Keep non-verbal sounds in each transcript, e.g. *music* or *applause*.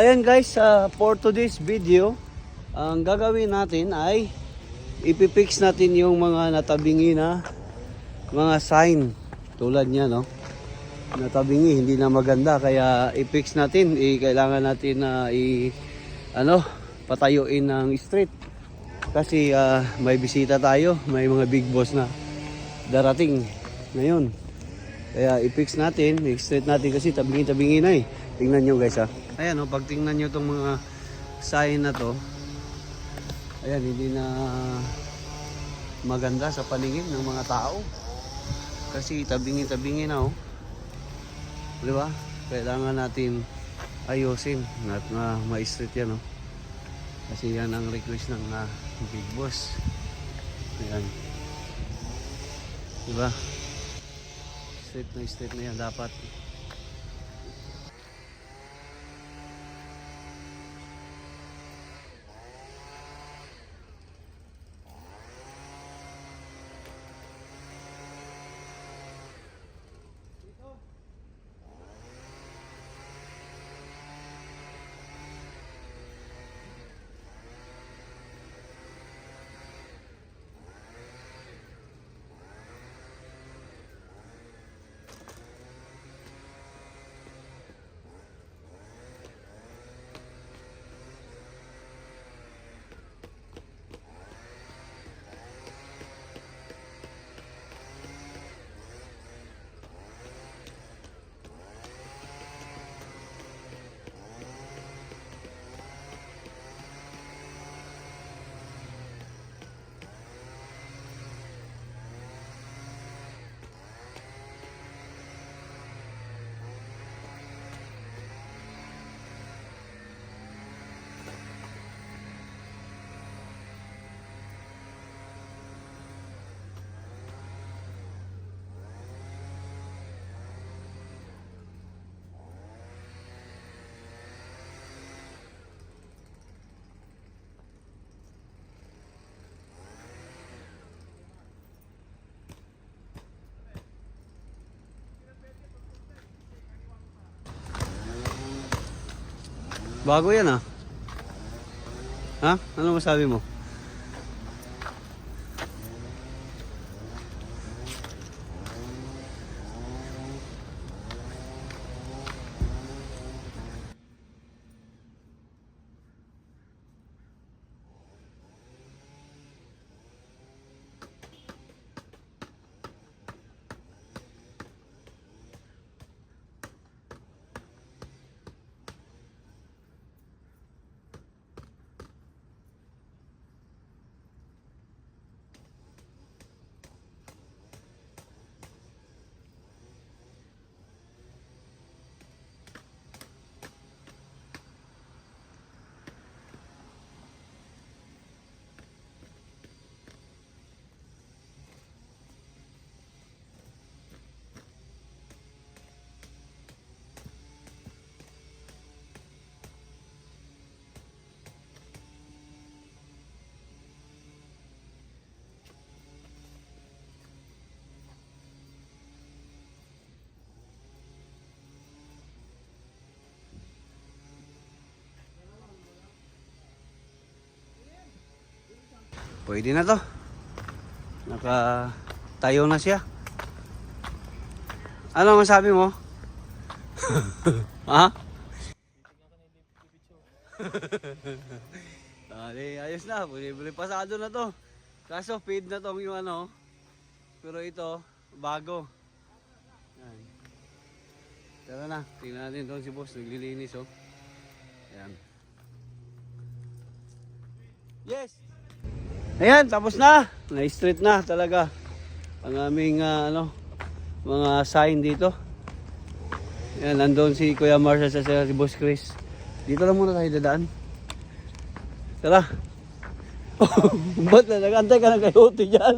Ayan guys, uh, for today's video, ang gagawin natin ay ipipix natin yung mga natabingi na mga sign. Tulad niya, no? Natabingi, hindi na maganda. Kaya i-fix natin. I, kailangan natin na i, ano, patayuin ng street. Kasi ah, may bisita tayo. May mga big boss na darating ngayon. Kaya i-fix natin, i-straight natin kasi tabingi-tabingi na eh. Tingnan nyo guys ha. Ayan o, pag tingnan nyo itong mga sign na to, ayan, hindi na maganda sa paningin ng mga tao. Kasi tabingi-tabingi na oh. Di ba? Kailangan natin ayusin at na ma-straight yan oh. Kasi yan ang request ng ah, big boss. Ayan. Di ba? Straight na straight na yan dapat. Bago yan ah. Ha? Ano masabi mo? Pwede na to. Naka tayo na siya. Ano masabi mo? *laughs* ha? *laughs* Dali, ayos na. Buli-buli pasado na to. Kaso feed na tong yung ano. Pero ito, bago. Yan. Tara na, tingnan natin doon si boss. Naglilinis oh. Yan. Yes! Ayan, tapos na. Na-street na talaga. Ang aming ah, ano, mga sign dito. Ayan, nandun si Kuya Marshall sa si Boss Chris. Dito lang muna tayo dadaan. Tara. *laughs* Ba't na nagantay ka ng kayote dyan?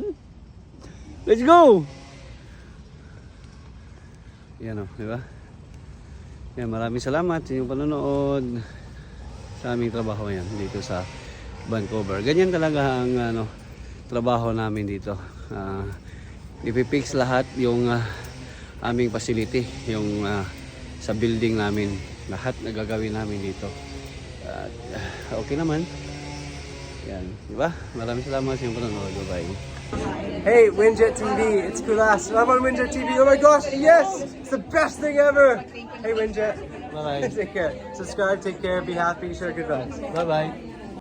Let's go! Yan o, di ba? Yan, maraming salamat sa inyong panonood sa aming trabaho yan dito sa Vancouver. Ganyan talaga ang ano, trabaho namin dito. Ah, ipipix lahat yung ah, aming facility, yung ah, sa building namin. lahat na gagawin namin dito. At ah, okay naman. Yan, di ba? Maraming salamat sa inyong panonood. Bye-bye. Hey, Winjet TV, it's Kulas. I'm on Winjet TV. Oh my gosh, yes! It's the best thing ever! Hey, Winjet. Bye-bye. *laughs* take care. Subscribe, take care, be happy, share good vibes. Bye-bye.